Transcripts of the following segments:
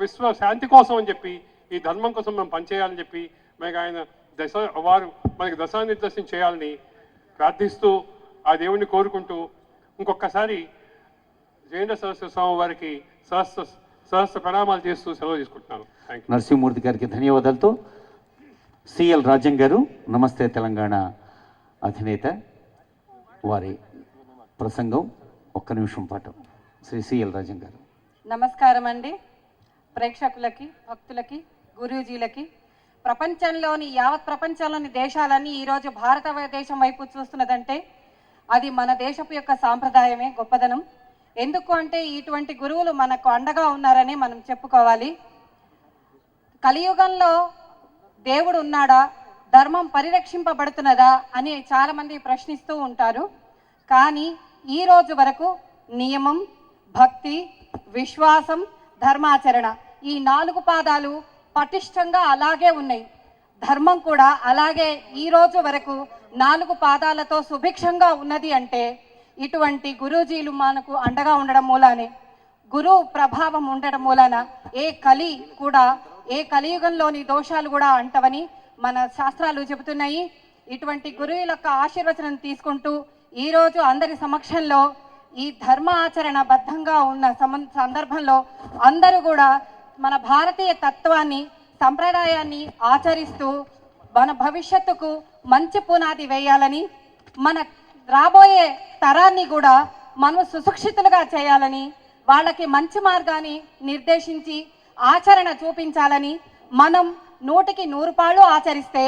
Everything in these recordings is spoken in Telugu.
విశ్వ శాంతి కోసం అని చెప్పి ఈ ధర్మం కోసం మనం పనిచేయాలని చెప్పి మనకి ఆయన దశ వారు మనకి దశానిర్దేశం చేయాలని ప్రార్థిస్తూ ఆ దేవుణ్ణి కోరుకుంటూ ఇంకొకసారి జయేంద్ర సరస్వతి స్వామి వారికి సహస్ర సహస్ర ప్రణామాలు చేస్తూ సెలవు తీసుకుంటున్నాను. నరసింహమూర్తి గారికి ధన్యవాదాలతో సిఎల్ రాజం గారు నమస్తే తెలంగాణ అధినేత వారి ప్రసంగం ఒక్క నిమిషం పాటు. శ్రీ సిఎల్ రాజం గారు. నమస్కారం అండి ప్రేక్షకులకి భక్తులకి గురూజీలకి. ప్రపంచంలోని యావత్ ప్రపంచంలోని దేశాలన్నీ ఈరోజు భారతదేశం వైపు చూస్తున్నదంటే అది మన దేశపు యొక్క సాంప్రదాయమే గొప్పదనం. ఎందుకు అంటే ఇటువంటి గురువులు మనకు అండగా ఉన్నారని మనం చెప్పుకోవాలి. కలియుగంలో దేవుడు ఉన్నాడా? ధర్మం పరిరక్షింపబడుతున్నదా? అని చాలామంది ప్రశ్నిస్తూ ఉంటారు. కానీ ఈ రోజు వరకు నియమం భక్తి విశ్వాసం ధర్మాచరణ ఈ నాలుగు పాదాలు పటిష్టంగా అలాగే ఉన్నాయి. ధర్మం కూడా అలాగే ఈ రోజు వరకు నాలుగు పాదాలతో సుభిక్షంగా ఉన్నది అంటే ఇటువంటి గురూజీలు మనకు అండగా ఉండడం మూలానే. గురు ప్రభావం ఉండడం మూలాన ఏ కలి కూడా ఏ కలియుగంలోని దోషాలు కూడా అంటవని మన శాస్త్రాలు చెబుతున్నాయి. ఇటువంటి గురువుల యొక్క ఆశీర్వచనం తీసుకుంటూ ఈరోజు అందరి సమక్షంలో ఈ ధర్మ ఆచరణ బద్ధంగా ఉన్న సందర్భంలో అందరూ కూడా మన భారతీయ తత్వాన్ని సంప్రదాయాన్ని ఆచరిస్తూ మన భవిష్యత్తుకు మంచి పునాది వేయాలని మన రాబోయే తరాన్ని కూడా మనం సుశిక్షితులుగా చేయాలని వాళ్ళకి మంచి మార్గాన్ని నిర్దేశించి ఆచరణ చూపించాలని మనం నూటికి నూరు పాళ్ళు ఆచరిస్తే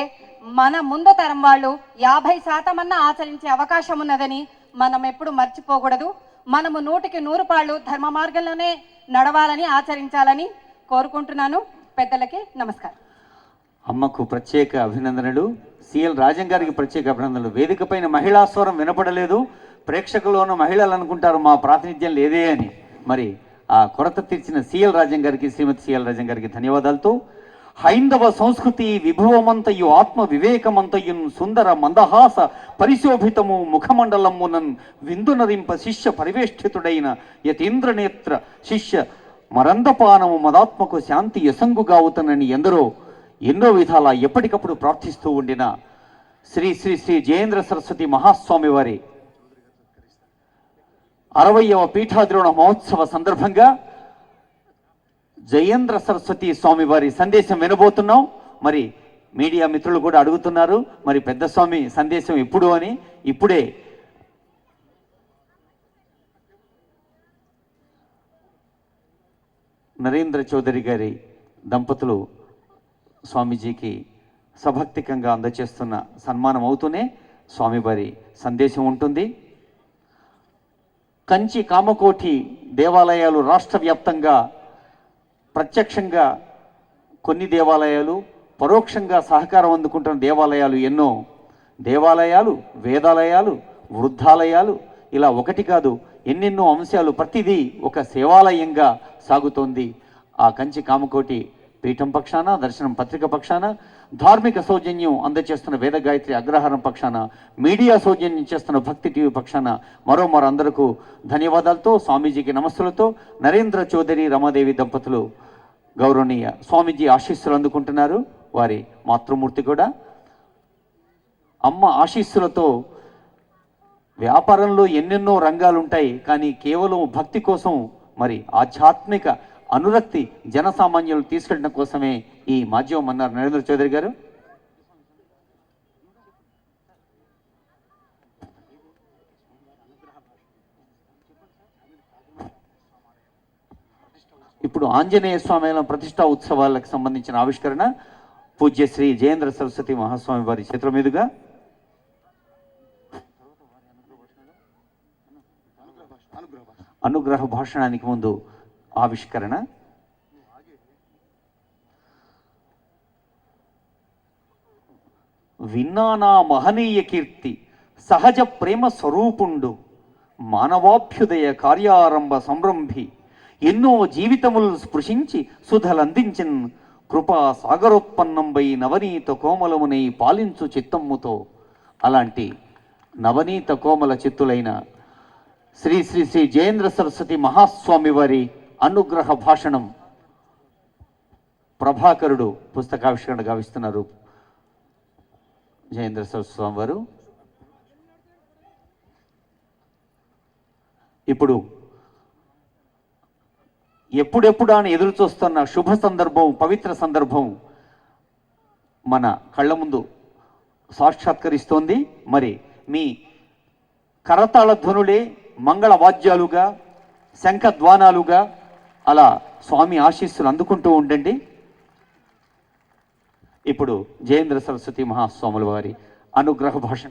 మన ముందు తరం వాళ్ళు యాభై శాతం అన్న ఆచరించే అవకాశం ఉన్నదని మనం ఎప్పుడు మర్చిపోకూడదు. మనము నూటికి నూరు పాళ్ళు ధర్మ మార్గంలోనే నడవాలని ఆచరించాలని కోరుకుంటున్నాను. పెద్దలకి నమస్కారం. అమ్మకు ప్రత్యేక అభినందనలు. సిఎల్ రాజం గారికి ప్రత్యేక అభినందనలు. వేదిక పైన మహిళా స్వరం వినపడలేదు. ప్రేక్షకుల్లోనూ మహిళలు అనుకుంటారు మా ప్రాతినిధ్యం లేదే అని. మరి ఆ కొరత తీర్చిన సిఎల్ రాజం గారికి శ్రీమతి సిఎల్ రాజం గారికి ధన్యవాదాలతో హైందవ సంస్కృతి విభవమంతయు ఆత్మ వివేకమంతయున్ సుందర మందహాస పరిశోభితము ముఖమండలమునన్ విందునరింప శిష్య పరివేష్టితుడైన యతీంద్రనేత్ర శిష్య మరందపానము మదాత్మకు శాంతి యసంగుగావుతనని ఎందరో ఎన్నో విధాల ఎప్పటికప్పుడు ప్రార్థిస్తూ ఉండిన శ్రీ శ్రీ శ్రీ జయేంద్ర సరస్వతి మహాస్వామి వారి అరవయవ పీఠాద్రోణ మహోత్సవ సందర్భంగా జయేంద్ర సరస్వతి స్వామి వారి సందేశం వినబోతున్నాం. మరి మీడియా మిత్రులు కూడా అడుగుతున్నారు. మరి పెద్ద స్వామి సందేశం ఎప్పుడు అని. ఇప్పుడే నరేంద్ర చౌదరి గారి దంపతులు స్వామీజీకి సభక్తికంగా అందచేస్తున్న సన్మానం అవుతూనే స్వామివారి సందేశం ఉంటుంది. కంచి కామకోటి దేవాలయాలు రాష్ట్ర వ్యాప్తంగా ప్రత్యక్షంగా కొన్ని దేవాలయాలు పరోక్షంగా సహకారం అందుకుంటున్న దేవాలయాలు ఎన్నో. దేవాలయాలు వేదాలయాలు వృద్ధాలయాలు ఇలా ఒకటి కాదు. ఎన్నెన్నో అంశాలు ప్రతిదీ ఒక సేవాలయంగా సాగుతోంది. ఆ కంచి కామకోటి పీఠం పక్షాన దర్శనం పత్రిక పక్షాన ధార్మిక సౌజన్యం అందజేస్తున్న వేద గాయత్రి అగ్రహారం పక్షాన మీడియా సౌజన్యం చేస్తున్న భక్తి టీవీ పక్షాన మరో మరో అందరకు ధన్యవాదాలతో స్వామీజీకి నమస్సులతో నరేంద్ర చౌదరి రమాదేవి దంపతులు గౌరవనీయ స్వామీజీ ఆశీస్సులు అందుకుంటున్నారు. వారి మాతృమూర్తి కూడా. అమ్మ ఆశీస్సులతో వ్యాపారంలో ఎన్నెన్నో రంగాలు ఉంటాయి కానీ కేవలం భక్తి కోసం మరి ఆధ్యాత్మిక అనురక్తి జనసామాన్యులు తీసుకెళ్ళడం కోసమే ఈ మాధ్యమం అన్నారు నరేంద్ర చౌదరి గారు. ఇప్పుడు ఆంజనేయ స్వామి ప్రతిష్టా ఉత్సవాలకు సంబంధించిన ఆవిష్కరణ పూజ్య శ్రీ జయేంద్ర సరస్వతి మహాస్వామి వారి చేతుల మీదుగా అనుగ్రహ భాషణానికి ముందు ఆవిష్కరణ. విన్నానా మహనీయ కీర్తి సహజ ప్రేమ స్వరూపుండు మానవాభ్యుదయ కార్యారంభ సంరంభి ఎన్నో జీవితములు స్పృశించి సుధలందించిన్ కృపా సాగరోత్పన్నంపై నవనీత కోమలమునై పాలించు చిత్తమ్ముతో. అలాంటి నవనీత కోమల చిత్తులైన శ్రీ శ్రీ శ్రీ జయేంద్ర సరస్వతి మహాస్వామి వారి అనుగ్రహ భాషణం ప్రభాకరుడు పుస్తకావిష్కరణ గావిస్తున్నారు. జయేంద్ర సరస్వామి వారు. ఇప్పుడు ఎప్పుడెప్పుడు అని ఎదురు చూస్తున్న శుభ సందర్భం పవిత్ర సందర్భం మన కళ్ళ ముందు సాక్షాత్కరిస్తోంది. మరి మీ కరతాళ ధ్వనులే మంగళ వాద్యాలుగా శంఖద్వానాలుగా అలా స్వామి ఆశీస్సులు అందుకుంటూ ఉండండి. ఇప్పుడు జయేంద్ర సరస్వతి మహాస్వాముల వారి అనుగ్రహ భాష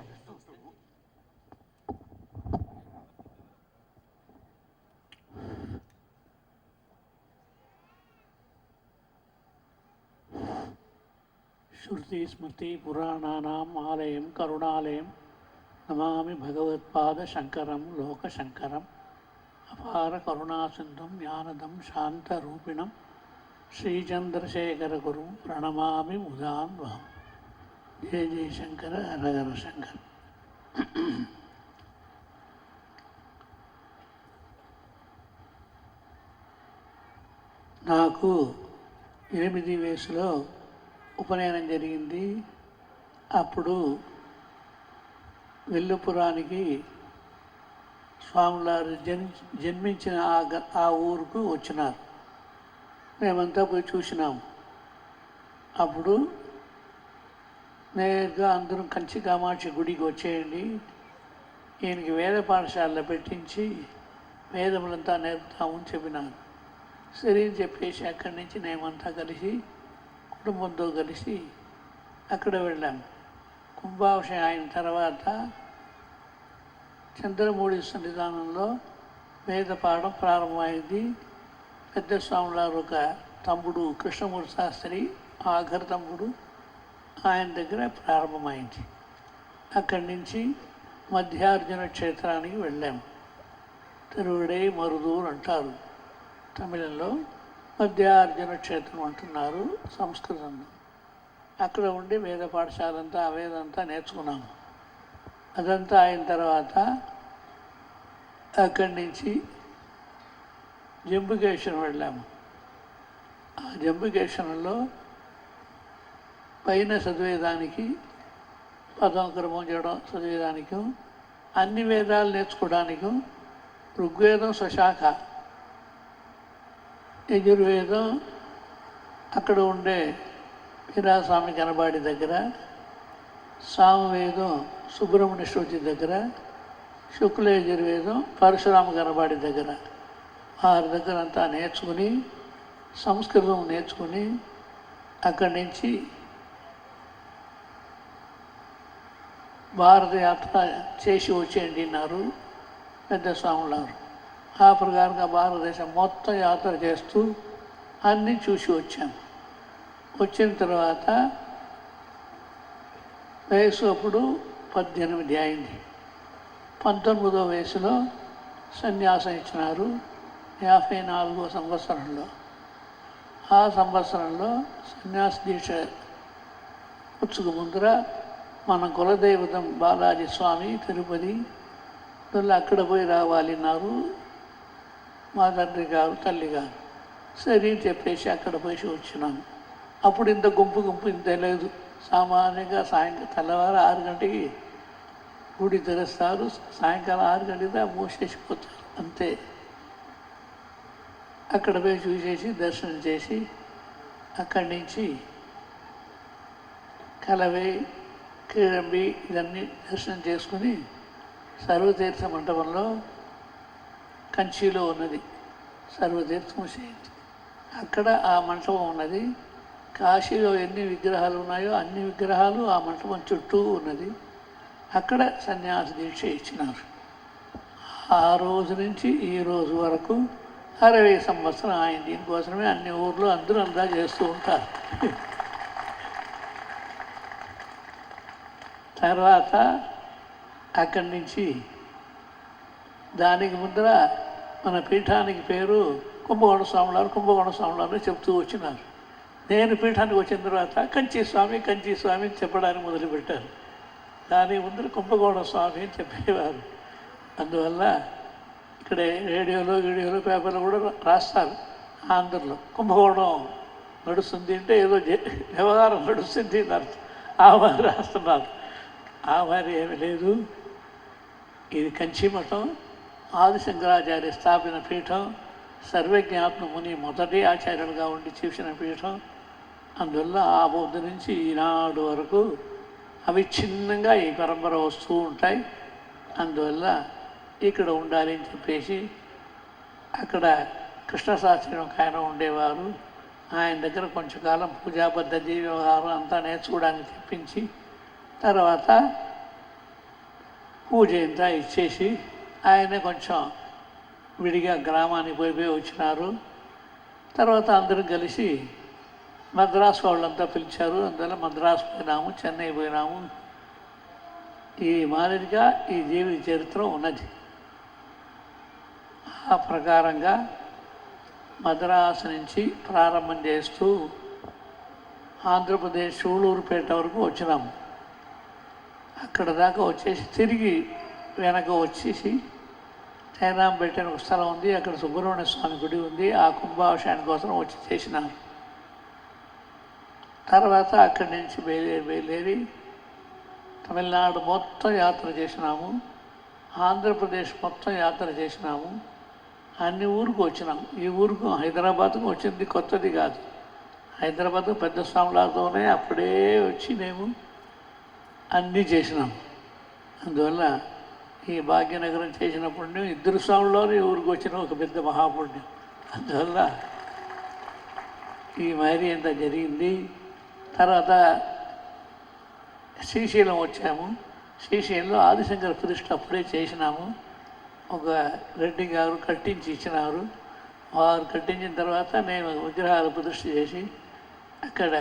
శృతి స్మృతి పురాణానం ఆలయం కరుణాలయం నమామి భగవత్పాద శంకరం లోక శంకరం అపార కరుణాసింధుం జ్ఞానదం శాంతరూపిణం శ్రీచంద్రశేఖర గురు ప్రణమామి ముదాన్వహం జయ జయశంకర హరహర శంకర. నాకు ఎనిమిది వయసులో ఉపనయనం జరిగింది. అప్పుడు వెల్లుపురానికి స్వాములారు జన్ జన్మించిన ఆ ఆ ఊరుకు వచ్చినారు. మేమంతా పోయి చూసినాము అప్పుడు నేరుగా అందరం కంచి కామాక్షి గుడికి వచ్చేయండి. ఈయనకి వేద పాఠశాలలో పెట్టించి వేదములంతా నేర్పుతామని చెప్పినాను సరే అని చెప్పేసి అక్కడి నుంచి మేమంతా కలిసి కుటుంబంతో కలిసి అక్కడ వెళ్ళాము కుంభాభిషేకం అయిన తర్వాత చంద్రమూడి సన్నిధానంలో వేద పాఠం ప్రారంభమైంది. పెద్ద స్వాములారు ఒక తమ్ముడు కృష్ణమూర్తి శాస్త్రి ఆఖరి తమ్ముడు ఆయన దగ్గర ప్రారంభమైంది. అక్కడి నుంచి మధ్యార్జున క్షేత్రానికి వెళ్ళాము తిరువిడై మరుదూరు అంటారు. తమిళంలో మధ్యార్జున క్షేత్రం అంటున్నారు సంస్కృతంలో. అక్కడ ఉండి వేద పాఠశాల అంతా ఆ వేదంతా నేర్చుకున్నాము. అదంతా అయిన తర్వాత అక్కడి నుంచి జంబుకేశ్వరం వెళ్ళాము. ఆ జంబుకేశ్వరంలో పైన చదివేదానికి పదం క్రమం చేయడం చదివేదానికి అన్ని వేదాలు నేర్చుకోవడానికి ఋగ్వేదం స్వశాఖ యజుర్వేదం అక్కడ ఉండే వీరాస్వామి కనబాడి దగ్గర సామవేదం సుబ్రహ్మణ్య శృతి దగ్గర శుక్లయజుర్వేదం పరశురామ కనబాడి దగ్గర. వారి దగ్గర అంతా నేర్చుకుని సంస్కృతం నేర్చుకుని అక్కడి నుంచి భారతయాత్ర చేసి వచ్చేయండి అన్నారు పెద్ద స్వాములారు ఆ ప్రకారంగా భారతదేశం మొత్తం యాత్ర చేస్తూ అన్నీ చూసి వచ్చాము వచ్చిన తర్వాత వయసు అప్పుడు పద్దెనిమిది అయింది. పంతొమ్మిదో వయసులో సన్యాసం ఇచ్చినారు యాభై నాలుగో సంవత్సరంలో. ఆ సంవత్సరంలో సన్యాస దీక్ష పుచ్చుకు ముందర మన కులదైవతం బాలాజీ స్వామి తిరుపతి మళ్ళీ అక్కడ పోయి రావాలి అన్నారు మా తండ్రి గారు తల్లి గారు. సరే చెప్పేసి అక్కడ పోయి వచ్చినాము అప్పుడు ఇంత గుంపు గుంపు ఇంత లేదు. సామాన్యంగా సాయంకాలం తెల్లవారు ఆరు గంటకి గుడి తెరుస్తారు. సాయంకాలం ఆరు గంటకి మూసేసిపోతారు. అంతే. అక్కడ పోయి చూసేసి దర్శనం చేసి అక్కడి నుంచి కలవై కీరంబి ఇవన్నీ దర్శనం చేసుకుని సర్వతీర్థ మండపంలో కంచిలో ఉన్నది. సర్వతీర్థం చేయండి అక్కడ ఆ మంటపం ఉన్నది. కాశీలో ఎన్ని విగ్రహాలు ఉన్నాయో అన్ని విగ్రహాలు ఆ మంటపం చుట్టూ ఉన్నది. అక్కడ సన్యాస దీక్ష ఇచ్చినారు. ఆ రోజు నుంచి ఈ రోజు వరకు అరవై సంవత్సరం ఆయన దీనికోసమే అన్ని ఊర్లు అందరూ అందా చేస్తూ ఉంటారు. తర్వాత అక్కడి నుంచి దానికి ముందర మన పీఠానికి పేరు కుంభకోణ స్వాములారు కుంభకోణ స్వాములారు చెప్తూ వచ్చినారు. నేను పీఠానికి వచ్చిన తర్వాత కంచి స్వామి కంచి స్వామి అని చెప్పడానికి మొదలుపెట్టారు. దాని ముందర కుంభకోణ స్వామి అని చెప్పేవారు. అందువల్ల ఇక్కడ రేడియోలో వీడియోలో పేపర్లో కూడా రాస్తారు ఆంధ్రలో. కుంభకోణం నడుస్తుంది అంటే ఏదో వ్యవహారం నడుస్తుంది అని అర్థం. ఆ వారు రాస్తున్నారు. ఆ వారు ఏమి లేదు. ఇది కంచిమఠం ఆదిశంకరాచార్య స్థాపిన పీఠం సర్వజ్ఞాత్మ ముని మొదటి ఆచార్యులుగా ఉండి చూసిన పీఠం అందువల్ల ఆ బౌద్ధ నుంచి ఈనాడు వరకు అవిచ్ఛిన్నంగా ఈ పరంపర వస్తూ ఉంటాయి. అందువల్ల ఇక్కడ ఉండాలి అని చెప్పేసి అక్కడ కృష్ణశాస్త్రి ఒక ఆయన ఉండేవారు. ఆయన దగ్గర కొంచెం కాలం పూజా పద్ధతి వ్యవహారం అంతా నేర్చుకోవడానికి తెప్పించి తర్వాత పూజ అంతా ఇచ్చేసి ఆయన కొంచెం విడిగా గ్రామానికి పోయిపోయి వచ్చినారు. తర్వాత అందరం కలిసి మద్రాసు వాళ్ళంతా పిలిచారు అందువల్ల మద్రాసు పోయినాము చెన్నై పోయినాము. ఈ మాదిరిగా ఈ జీవిత చరిత్ర ఉన్నది. ఆ ప్రకారంగా మద్రాసు నుంచి ప్రారంభం చేస్తూ ఆంధ్రప్రదేశ్ సూళూరుపేట వరకు వచ్చినాము అక్కడ దాకా వచ్చేసి తిరిగి వెనక వచ్చేసి తేనాంపేట అని ఒక స్థలం ఉంది అక్కడ సుబ్రహ్మణ్య స్వామి గుడి ఉంది ఆ కుంభాభిషేకం కోసం వచ్చి చేసినాము తర్వాత అక్కడి నుంచి బయలుదేరి బయలుదేరి తమిళనాడు మొత్తం యాత్ర చేసినాము. ఆంధ్రప్రదేశ్ మొత్తం యాత్ర చేసినాము. అన్ని ఊరికి వచ్చినాము ఈ ఊరుకు హైదరాబాద్కు వచ్చింది కొత్తది కాదు. హైదరాబాద్ పెద్ద స్వాములతోనే అప్పుడే వచ్చి మేము అన్నీ చేసినాం. అందువల్ల ఈ భాగ్యనగరం చేసినప్పుడు పుణ్యం ఇద్దరు స్వాముల్లోనే ఈ ఊరికి వచ్చిన ఒక పెద్ద మహాపుణ్యం. అందువల్ల ఈ మారి ఎంత జరిగింది. తర్వాత శ్రీశైలం వచ్చాము. శ్రీశైలంలో ఆదిశంకర ప్రతిష్ట అప్పుడే చేసినాము. ఒక రెడ్డి గారు కట్టించి ఇచ్చినారు. వారు కట్టించిన తర్వాత నేను విగ్రహాలు ప్రతిష్ట చేసి అక్కడ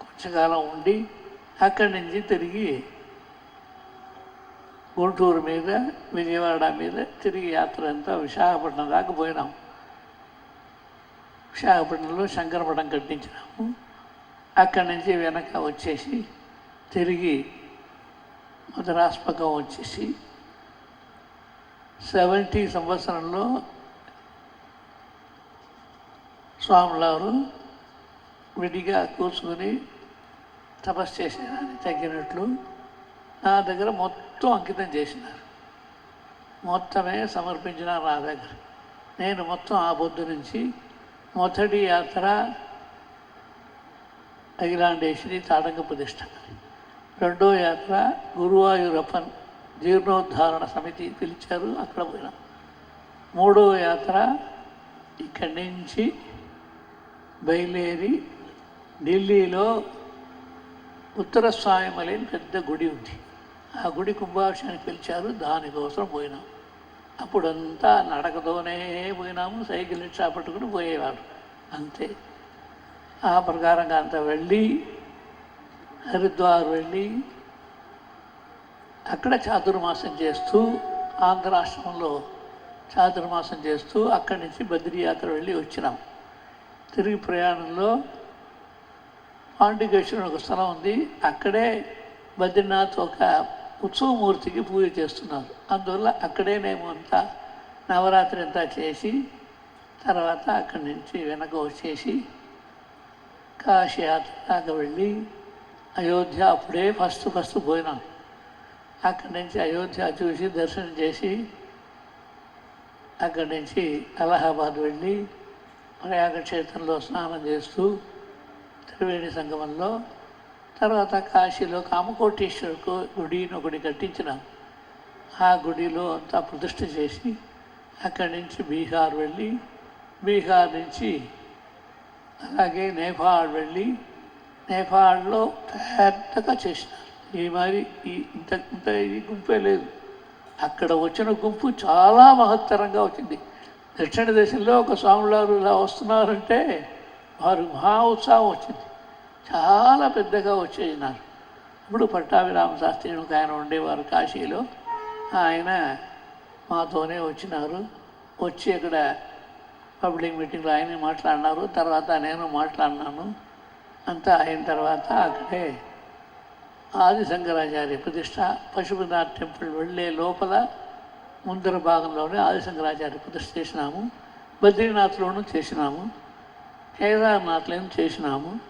కొంచెంకాలం ఉండి అక్కడి నుంచి తిరిగి గుంటూరు మీద విజయవాడ మీద తిరిగి యాత్ర అంతా విశాఖపట్నం దాకా పోయినాం. విశాఖపట్నంలో శంకరపట్నం కట్టించినాము. అక్కడి నుంచి వెనక వచ్చేసి తిరిగి మధురాస్పకం వచ్చేసి సెవెంటీ సంవత్సరంలో స్వాములారు విడిగా కూర్చుని తపస్సు చేసేదాన్ని తగ్గినట్లు నా దగ్గర మొత్తం అంకితం చేసినారు. మొత్తమే సమర్పించిన నా దగ్గర. నేను మొత్తం ఆ బొద్దు నుంచి మొదటి యాత్ర అఖిలాండేశ్వరి తాటంక ప్రతిష్ట. రెండో యాత్ర గురువాయూరప్పన్ జీర్ణోద్ధారణ సమితి పిలిచారు అక్కడ పోయినాం. మూడో యాత్ర ఇక్కడి నుంచి బయలుదేరి ఢిల్లీలో ఉత్తర స్వామిమలి పెద్ద గుడి ఉంది. ఆ గుడి కుంభాభిషేకానికి పిలిచారు దానికోసం పోయినాం. అప్పుడంతా నడకతోనే పోయినాము సైకిల్ రిక్షా పట్టుకుని పోయేవాడు అంతే. ఆ ప్రకారంగా అంతా వెళ్ళి హరిద్వార్ వెళ్ళి అక్కడ చాతుర్మాసం చేస్తూ ఆంధ్రాశ్రమంలో రాష్ట్రంలో చాతుర్మాసం చేస్తూ అక్కడి నుంచి బద్రీ యాత్ర వెళ్ళి వచ్చినాం. తిరిగి ప్రయాణంలో పాండికేశ్వరం ఒక స్థలం ఉంది. అక్కడే బద్రీనాథ్ ఒక ఉత్సవమూర్తికి పూజ చేస్తున్నారు. అందువల్ల అక్కడే మేము అంతా నవరాత్రి అంతా చేసి తర్వాత అక్కడి నుంచి వెనక వచ్చేసి కాశీ దాకా వెళ్ళి అయోధ్య అప్పుడే ఫస్ట్ ఫస్ట్ పోయినాం అక్కడి నుంచి అయోధ్య చూసి దర్శనం చేసి అక్కడి నుంచి అలహాబాద్ వెళ్ళి ప్రయాగ క్షేత్రంలో స్నానం చేస్తూ త్రివేణి సంగమంలో తర్వాత కాశీలో కామకోటేశ్వరుకు గుడిని ఒకటి కట్టించినాం ఆ గుడిలో అంతా ప్రతిష్ఠ చేసి అక్కడి నుంచి బీహార్ వెళ్ళి బీహార్ నుంచి అలాగే నేపాల్ వెళ్ళి నేపాల్లో పెద్దగా చేసినారు. ఈ మరి ఈ ఇంత ఇంత ఇది గుంపే లేదు. అక్కడ వచ్చిన గుంపు చాలా మహత్తరంగా వచ్చింది. దక్షిణ దేశంలో ఒక స్వాములారు ఇలా వస్తున్నారంటే వారు మహా ఉత్సాహం వచ్చింది. చాలా పెద్దగా వచ్చేసినారు. ఇప్పుడు పట్టాభిరామ శాస్త్రి ఒక ఆయన ఉండేవారు కాశీలో. ఆయన మాతోనే వచ్చినారు. వచ్చి అక్కడ పబ్లిక్ మీటింగ్లో ఆయన మాట్లాడినారు తర్వాత నేను మాట్లాడినాను. అంతా అయిన తర్వాత అక్కడే ఆది శంకరాచార్య ప్రతిష్ట పశుపతినాథ్ టెంపుల్ వెళ్ళే లోపల ముందర భాగంలోనే ఆది శంకరాచార్య ప్రతిష్ట చేసినాము. బద్రీనాథ్లోనూ చేసినాము. కేదార్నాథ్లోనూ చేసినాము.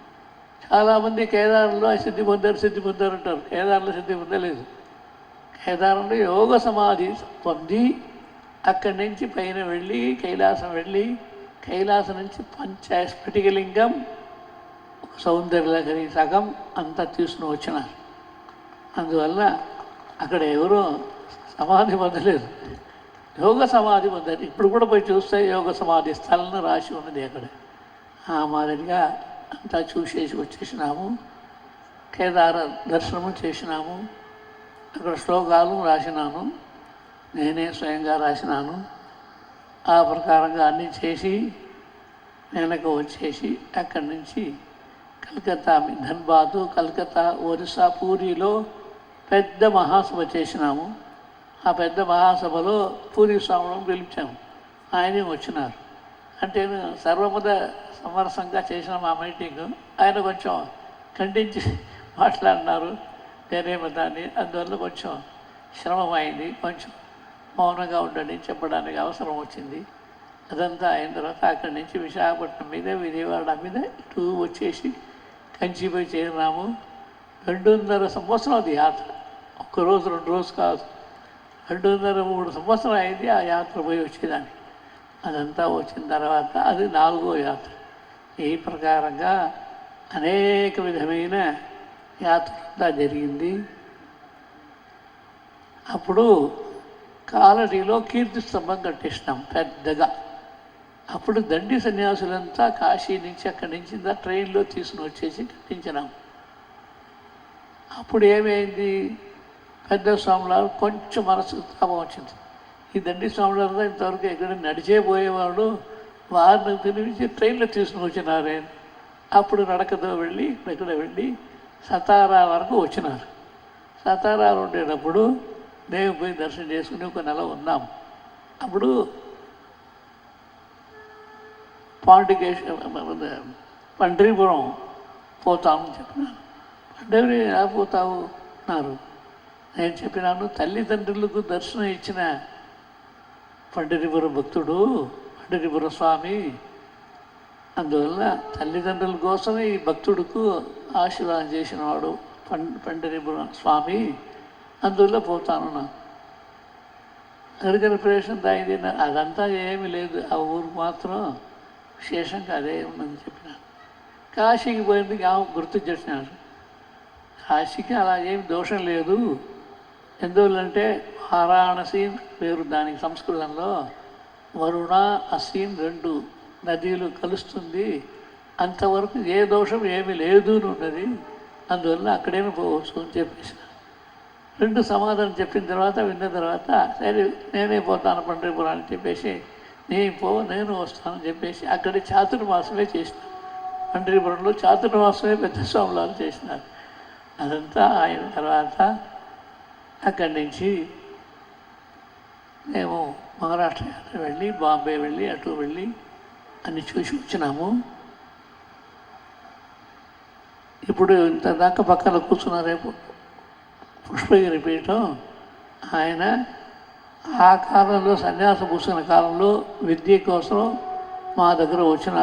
చాలామంది కేదార్లో సిద్ధి పొందారు సిద్ధి పొందారు అంటారు. కేదార్లో సిద్ధి పొందలేదు. కేదారంలో యోగ సమాధి పొంది అక్కడి నుంచి పైన వెళ్ళి కైలాసం వెళ్ళి కైలాసం నుంచి పంచ స్ఫటికలింగం ఒక సౌందర్యలహరి సగం అంతా తీసుకుని వచ్చినారు. అందువల్ల అక్కడ ఎవరో సమాధి పొందలేదు. యోగ సమాధి పొందారు. ఇప్పుడు కూడా పోయి చూస్తే యోగ సమాధి స్థలం రాసి ఉన్నది అక్కడ. ఆ మాదిరిగా అంతా చూసేసి వచ్చేసినాము. కేదార దర్శనము చేసినాము. అక్కడ శ్లోకాలు రాసినాను. నేనే స్వయంగా రాసినాను. ఆ ప్రకారంగా అన్నీ చేసి వెనక వచ్చేసి అక్కడి నుంచి కలకత్తా ధన్బాదు కలకత్తా ఒరిస్సా పూరిలో పెద్ద మహాసభ చేసినాము. ఆ పెద్ద మహాసభలో పూరి స్వామిని పిలిచాము. ఆయనే వచ్చినారు. అంటే సర్వమద సమరసంగా చేసిన మా మీటింగ్ ఆయన కొంచెం ఖండించి మాట్లాడినారు. నేనేమో దాన్ని అందువల్ల కొంచెం శ్రమమైంది. కొంచెం మౌనంగా ఉండండి చెప్పడానికి అవసరం వచ్చింది. అదంతా అయిన తర్వాత అక్కడి నుంచి విశాఖపట్నం మీద విజయవాడ మీద ఇటు వచ్చేసి కంచిపోయి చేరినాము. రెండున్నర సంవత్సరం అది యాత్ర. ఒక్కరోజు రెండు రోజు కాదు. రెండున్నర మూడు సంవత్సరం అయింది ఆ యాత్ర పోయి వచ్చేదాన్ని అదంతా వచ్చిన తర్వాత అది నాలుగో యాత్ర. ఈ ప్రకారంగా అనేక విధమైన యాత్ర జరిగింది. అప్పుడు కాలనీలో కీర్తి స్తంభం కట్టేసినాం పెద్దగా. అప్పుడు దండి సన్యాసులంతా కాశీ నుంచి అక్కడి నుంచి దా ట్రైన్లో తీసుకుని వచ్చేసి కట్టించినాం. అప్పుడు ఏమైంది? పెద్ద స్వాములారు కొంచెం మనసుకు తాపం వచ్చింది. ఈ దండి స్వాములారు ఇంతవరకు ఎక్కడ నడిచే పోయేవాడు వారిని పిలిపించి ట్రైన్లో తీసుకుని వచ్చినారే. అప్పుడు నడకతో వెళ్ళి ఇక్కడ వెళ్ళి సతారా వరకు వచ్చినారు. సతారా ఉండేటప్పుడు మేము పోయి దర్శనం చేసుకుని ఒక నెల ఉన్నాం. అప్పుడు పాండికేశ్వర పండ్రీపురం పోతామని చెప్పినాను పండరి ఎలా పోతావు? అన్నారు. నేను చెప్పినాను తల్లిదండ్రులకు దర్శనం ఇచ్చిన పండరిపురం భక్తుడు పండరిపురం స్వామి. అందువల్ల తల్లిదండ్రుల కోసమే ఈ భక్తుడుకు ఆశీర్వాదం చేసినవాడు పం పండరిపురం స్వామి. అందువల్ల పోతాను నా ప్రవేశం దాయింది అదంతా ఏమీ లేదు. ఆ ఊరు మాత్రం విశేషంగా అదే ఉందని చెప్పిన కాశీకి పోయింది ఆమె గుర్తు చేసినారు. కాశీకి అలా ఏమి దోషం లేదు. ఎందువల్లంటే వారాణసి పేరు దానికి సంస్కృతంలో వరుణ అసీన్ రెండు నదీలు కలుస్తుంది. అంతవరకు ఏ దోషం ఏమీ లేదు అని ఉన్నది అందువల్ల అక్కడేమి పోవచ్చు అని చెప్పేసిన రెండు సమాధానం చెప్పిన తర్వాత విన్న తర్వాత సరే నేనే పోతాను పండ్రిపురం అని చెప్పేసి నేను పో నేను వస్తానని చెప్పేసి అక్కడి చాతుర్మాసమే చేసినాను పండ్రిపురంలో చాతుర్మాసమే పెద్ద స్వాములాలు చేసినారు. అదంతా అయిన తర్వాత అక్కడి నుంచి మేము మహారాష్ట్ర యాత్ర వెళ్ళి బాంబే వెళ్ళి అటు వెళ్ళి అన్ని చూసి వచ్చినాము. ఇప్పుడు ఇంత దాకా పక్కన కూర్చున్న రేపు పుష్పగిరి పీఠం ఆయన ఆ కాలంలో సన్యాసం కూర్చున్న కాలంలో విద్య కోసం మా దగ్గర వచ్చిన